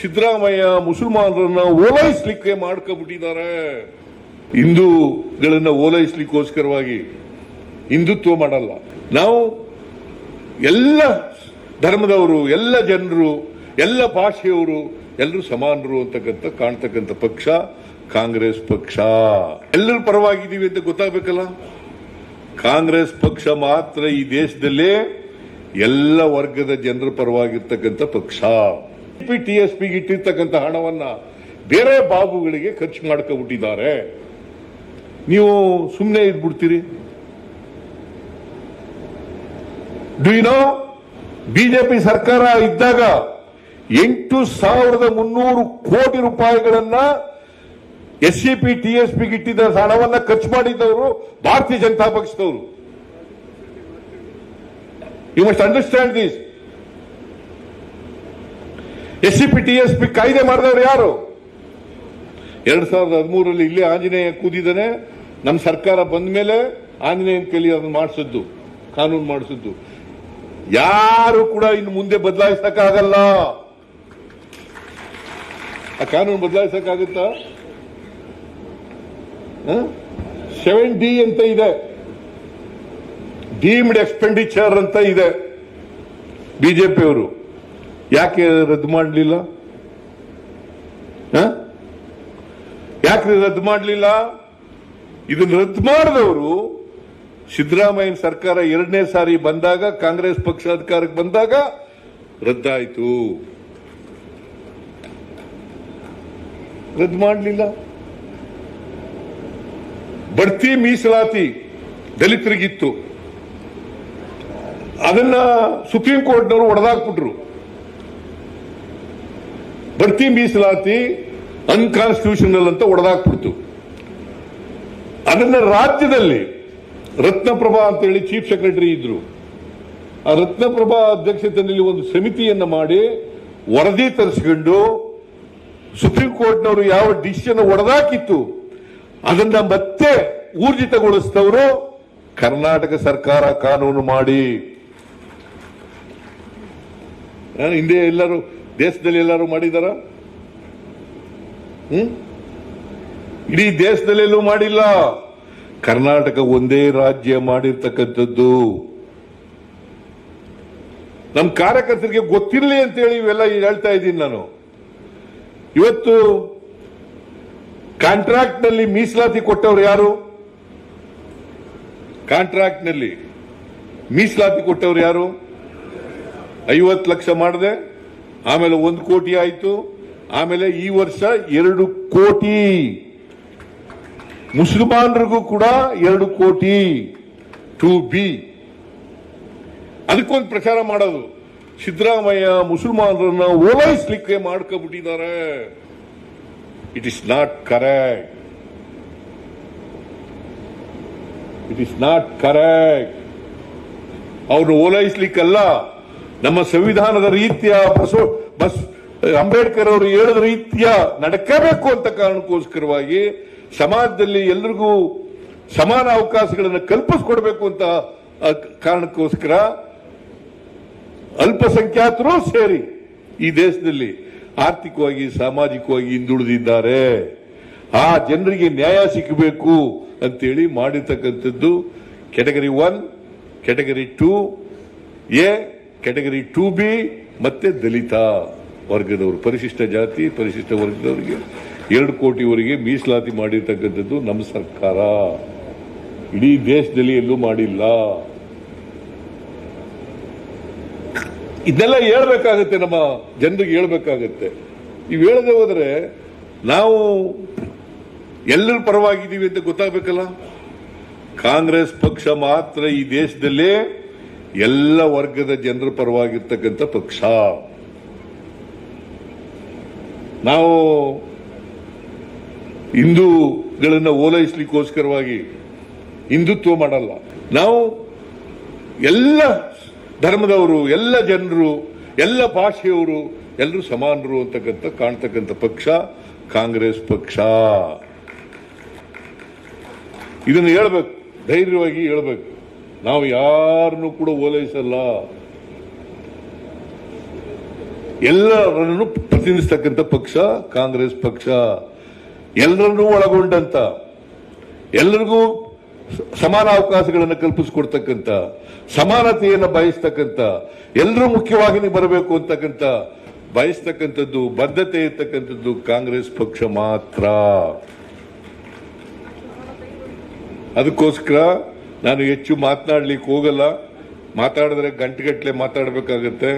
ಸಿದ್ದರಾಮಯ್ಯ ಮುಸಲ್ಮಾನರನ್ನ ಓಲೈಸ್ಲಿಕ್ಕೆ ಮಾಡ್ಕೊಬಿಟ್ಟಿದ್ದಾರೆ ಹಿಂದೂಗಳನ್ನ ಓಲೈಸ್ಲಿಕ್ಕೋಸ್ಕರವಾಗಿ ಹಿಂದುತ್ವ ಮಾಡಲ್ಲ. ನಾವು ಎಲ್ಲ ಧರ್ಮದವರು, ಎಲ್ಲ ಜನರು, ಎಲ್ಲ ಭಾಷೆಯವರು ಎಲ್ಲರೂ ಸಮಾನರು ಅಂತಕ್ಕಂಥ, ಕಾಣ್ತಕ್ಕಂಥ ಪಕ್ಷ ಕಾಂಗ್ರೆಸ್ ಪಕ್ಷ. ಎಲ್ಲರೂ ಪರವಾಗಿದ್ದೀವಿ ಅಂತ ಗೊತ್ತಾಗಬೇಕಲ್ಲ? ಕಾಂಗ್ರೆಸ್ ಪಕ್ಷ ಮಾತ್ರ ಈ ದೇಶದಲ್ಲೇ ಎಲ್ಲ ವರ್ಗದ ಜನರ ಪರವಾಗಿರ್ತಕ್ಕಂಥ ಪಕ್ಷ. ಟಿ ಎಸ್ ಪಿಗೆ ಇಟ್ಟಿರ್ತಕ್ಕಂಥ ಹಣವನ್ನ ಬೇರೆ ಬಾಬುಗಳಿಗೆ ಖರ್ಚು ಮಾಡ್ಕೊಬಿಟ್ಟಿದ್ದಾರೆ ನೀವು ಸುಮ್ಮನೆ ಇದ್ಬಿಡ್ತೀರಿ. ನೋ ಬಿಜೆಪಿ ಸರ್ಕಾರ ಇದ್ದಾಗ ಎಂಟು ಸಾವಿರದ ಮುನ್ನೂರು ಕೋಟಿ ರೂಪಾಯಿಗಳನ್ನ S C P T S ಪಿಗೆ ಇಟ್ಟಿದ್ದ ಹಣವನ್ನ ಖರ್ಚು ಮಾಡಿದ್ದವರು ಭಾರತೀಯ ಜನತಾ ಪಕ್ಷದವರು. You must understand this S C T S P ಕಾಯ್ದೆ ಮಾಡಿದವರು ಯಾರು? ಎರಡ್ ಸಾವಿರದ ಹದಿಮೂರರಲ್ಲಿ ಇಲ್ಲೇ ಆಂಜನೇಯ ಕೂದಿದ್ದಾನೆ ನಮ್ಮ ಸರ್ಕಾರ ಬಂದ ಮೇಲೆ ಆಂಜನೇಯನ ಕೈಲಿ ಅದನ್ನು ಮಾಡಿಸಿದ್ದು, ಕಾನೂನು ಮಾಡಿಸಿದ್ದು. ಯಾರು ಕೂಡ ಇನ್ನು ಮುಂದೆ ಬದಲಾಯಿಸಕ್ಕಾಗಲ್ಲ. ಆ ಕಾನೂನು ಬದಲಾಯಿಸಕ್ಕಾಗುತ್ತಾ? ಸೆವೆನ್ ಡಿ ಅಂತ ಇದೆ. ಡೀಮ್ಡ್ ಎಕ್ಸ್ಪೆಂಡಿಚರ್ ಅಂತ ಇದೆ. ಬಿಜೆಪಿಯವರು. ಯಾಕೆ ರದ್ದು ಮಾಡಲಿಲ್ಲ? ಯಾಕೆ ರದ್ದು ಮಾಡಲಿಲ್ಲ? ಇದನ್ನು ರದ್ದು ಮಾಡಿದವರು ಸಿದ್ದರಾಮಯ್ಯನ ಸರ್ಕಾರ ಎರಡನೇ ಸಾರಿ ಬಂದಾಗ, ಕಾಂಗ್ರೆಸ್ ಪಕ್ಷ ಅಧಿಕಾರಕ್ಕೆ ಬಂದಾಗ ರದ್ದಾಯಿತು. ರದ್ದು ಮಾಡಲಿಲ್ಲ. ಬಡ್ತಿ ಮೀಸಲಾತಿ ದಲಿತರಿಗಿತ್ತು. ಅದನ್ನ ಸುಪ್ರೀಂ ಕೋರ್ಟ್ನವರು ಒಡೆದಾಕ್ಬಿಟ್ರು. ಬಡ್ತಿ ಮೀಸಲಾತಿ ಅನ್ಕಾನ್ಸ್ಟಿಟ್ಯೂಷನಲ್ ಅಂತ ಒಡೆದಾಕ್ಬಿಡ್ತು. ಅದನ್ನ ರಾಜ್ಯದಲ್ಲಿ ರತ್ನಪ್ರಭಾ ಅಂತೇಳಿ ಚೀಫ್ ಸೆಕ್ರೆಟರಿ ಇದ್ರು. ಆ ರತ್ನಪ್ರಭಾ ಅಧ್ಯಕ್ಷತೆಯಲ್ಲಿ ಒಂದು ಸಮಿತಿಯನ್ನ ಮಾಡಿ ವರದಿ ತರಿಸಿಕೊಂಡು ಸುಪ್ರೀಂ ಕೋರ್ಟ್ನವರು ಯಾವ ಡಿಸಿಷನ್ ಒಡೆದಾಕಿತ್ತು, ಅದನ್ನ ಮತ್ತೆ ಊರ್ಜಿತಗೊಳಿಸಿದವರು ಕರ್ನಾಟಕ ಸರ್ಕಾರ ಕಾನೂನು ಮಾಡಿ. ಹಿಂದೆ ಎಲ್ಲರೂ ದೇಶದಲ್ಲಿ ಎಲ್ಲರೂ ಮಾಡಿದಾರ? ಹ್ಮ್? ಇಡೀ ದೇಶದಲ್ಲೆಲ್ಲೂ ಮಾಡಿಲ್ಲ. ಕರ್ನಾಟಕ ಒಂದೇ ರಾಜ್ಯ ಮಾಡಿರ್ತಕ್ಕಂಥದ್ದು. ನಮ್ಮ ಕಾರ್ಯಕರ್ತರಿಗೆ ಗೊತ್ತಿರಲಿ ಅಂತೇಳಿ ಇವೆಲ್ಲ ಹೇಳ್ತಾ ಇದ್ದೀನಿ ನಾನು. ಇವತ್ತು ಕಾಂಟ್ರಾಕ್ಟ್ನಲ್ಲಿ ಮೀಸಲಾತಿ ಕೊಟ್ಟವರು ಯಾರು? ಕಾಂಟ್ರಾಕ್ಟ್ನಲ್ಲಿ ಮೀಸಲಾತಿ ಕೊಟ್ಟವರು ಯಾರು? ಐವತ್ತು ಲಕ್ಷ ಮಾಡಿದೆ. ಆಮೇಲೆ ಒಂದು ಕೋಟಿ ಆಯಿತು. ಆಮೇಲೆ ಈ ವರ್ಷ ಎರಡು ಕೋಟಿ. ಮುಸಲ್ಮಾನರಿಗೂ ಕೂಡ ಎರಡು ಕೋಟಿ ಟು ಬಿ ಅದಕ್ಕೊಂದು ಪ್ರಚಾರ ಮಾಡೋದು. ಸಿದ್ದರಾಮಯ್ಯ ಮುಸಲ್ಮಾನರನ್ನ ಓಲೈಸ್ಲಿಕ್ಕೆ ಮಾಡ್ಕೊಬಿಟ್ಟಿದ್ದಾರೆ. It is not correct it is not correct ಅವ್ರನ್ನ ಓಲೈಸ್ಲಿಕ್ಕಲ್ಲ. ನಮ್ಮ ಸಂವಿಧಾನದ ರೀತಿಯ ಬಸವ ಬಸ್ ಅಂಬೇಡ್ಕರ್ ಅವರು ಹೇಳಿದ ರೀತಿಯ ನಡಕಬೇಕು ಅಂತ ಕಾರಣಕ್ಕೋಸ್ಕರವಾಗಿ ಸಮಾಜದಲ್ಲಿ ಎಲ್ರಿಗೂ ಸಮಾನ ಅವಕಾಶಗಳನ್ನು ಕಲ್ಪಿಸ್ಕೊಡ್ಬೇಕು ಅಂತ ಕಾರಣಕ್ಕೋಸ್ಕರ ಅಲ್ಪಸಂಖ್ಯಾತರು ಸೇರಿ ಈ ದೇಶದಲ್ಲಿ ಆರ್ಥಿಕವಾಗಿ, ಸಾಮಾಜಿಕವಾಗಿ ಹಿಂದುಳಿದಿದ್ದಾರೆ. ಆ ಜನರಿಗೆ ನ್ಯಾಯ ಸಿಗಬೇಕು ಅಂತೇಳಿ ಮಾಡಿರ್ತಕ್ಕಂಥದ್ದು. Category one category two, A category two B ಮತ್ತೆ ದಲಿತ ವರ್ಗದವರು, ಪರಿಶಿಷ್ಟ ಜಾತಿ, ಪರಿಶಿಷ್ಟ ವರ್ಗದವರಿಗೆ ಎರಡು ಕೋಟಿವರೆಗೆ ಮೀಸಲಾತಿ ಮಾಡಿರ್ತಕ್ಕಂಥದ್ದು ನಮ್ಮ ಸರ್ಕಾರ. ಇಡೀ ದೇಶದಲ್ಲಿ ಎಲ್ಲೂ ಮಾಡಿಲ್ಲ. ಇದನ್ನೆಲ್ಲ ಹೇಳ್ಬೇಕಾಗತ್ತೆ, ನಮ್ಮ ಜನರಿಗೆ ಹೇಳ್ಬೇಕಾಗತ್ತೆ. ಇವ್ ಹೇಳದೆ ಹೋದ್ರೆ ನಾವು ಎಲ್ಲರ ಪರವಾಗಿದ್ದೀವಿ ಅಂತ ಗೊತ್ತಾಗಬೇಕಲ್ಲ? ಕಾಂಗ್ರೆಸ್ ಪಕ್ಷ ಮಾತ್ರ ಈ ದೇಶದಲ್ಲೇ ಎಲ್ಲ ವರ್ಗದ ಜನರ ಪರವಾಗಿರ್ತಕ್ಕಂಥ ಪಕ್ಷ. ನಾವು ಹಿಂದೂಗಳನ್ನು ಓಲೈಸ್ಲಿಕ್ಕೋಸ್ಕರವಾಗಿ ಹಿಂದುತ್ವ ಮಾಡಲ್ಲ. ನಾವು ಎಲ್ಲ ಧರ್ಮದವರು, ಎಲ್ಲ ಜನರು, ಎಲ್ಲ ಭಾಷೆಯವರು ಎಲ್ಲರೂ ಸಮಾನರು ಅಂತಕ್ಕಂಥ, ಕಾಣ್ತಕ್ಕಂಥ ಪಕ್ಷ ಕಾಂಗ್ರೆಸ್ ಪಕ್ಷ. ಇದನ್ನು ಹೇಳ್ಬೇಕು, ಧೈರ್ಯವಾಗಿ ಹೇಳ್ಬೇಕು. ನಾವು ಯಾರನ್ನು ಕೂಡ ಓಲೈಸಲ್ಲ. ಎಲ್ಲರನ್ನು ಪ್ರತಿನಿಧಿಸ್ತಕ್ಕಂಥ ಪಕ್ಷ, ಕಾಂಗ್ರೆಸ್ ಪಕ್ಷ. ಎಲ್ಲರನ್ನೂ ಒಳಗೊಂಡಂತ, ಎಲ್ಲರಿಗೂ ಸಮಾನ ಅವಕಾಶಗಳನ್ನು ಕಲ್ಪಿಸಿಕೊಡ್ತಕ್ಕಂಥ ಸಮಾನತೆಯನ್ನು ಬಯಸ್ತಕ್ಕಂಥ ಎಲ್ಲರೂ ಮುಖ್ಯವಾಗಿ ಬರಬೇಕು ಅಂತಕ್ಕಂಥ ಬಯಸ್ತಕ್ಕಂಥದ್ದು, ಬದ್ಧತೆ ಇರ್ತಕ್ಕಂಥದ್ದು ಕಾಂಗ್ರೆಸ್ ಪಕ್ಷ ಮಾತ್ರ. ಅದಕ್ಕೋಸ್ಕರ ನಾನು ಹೆಚ್ಚು ಮಾತನಾಡ್ಲಿಕ್ಕೆ ಹೋಗಲ್ಲ. ಮಾತಾಡಿದ್ರೆ ಗಂಟೆಗಟ್ಟಲೆ ಮಾತಾಡಬೇಕಾಗತ್ತೆ.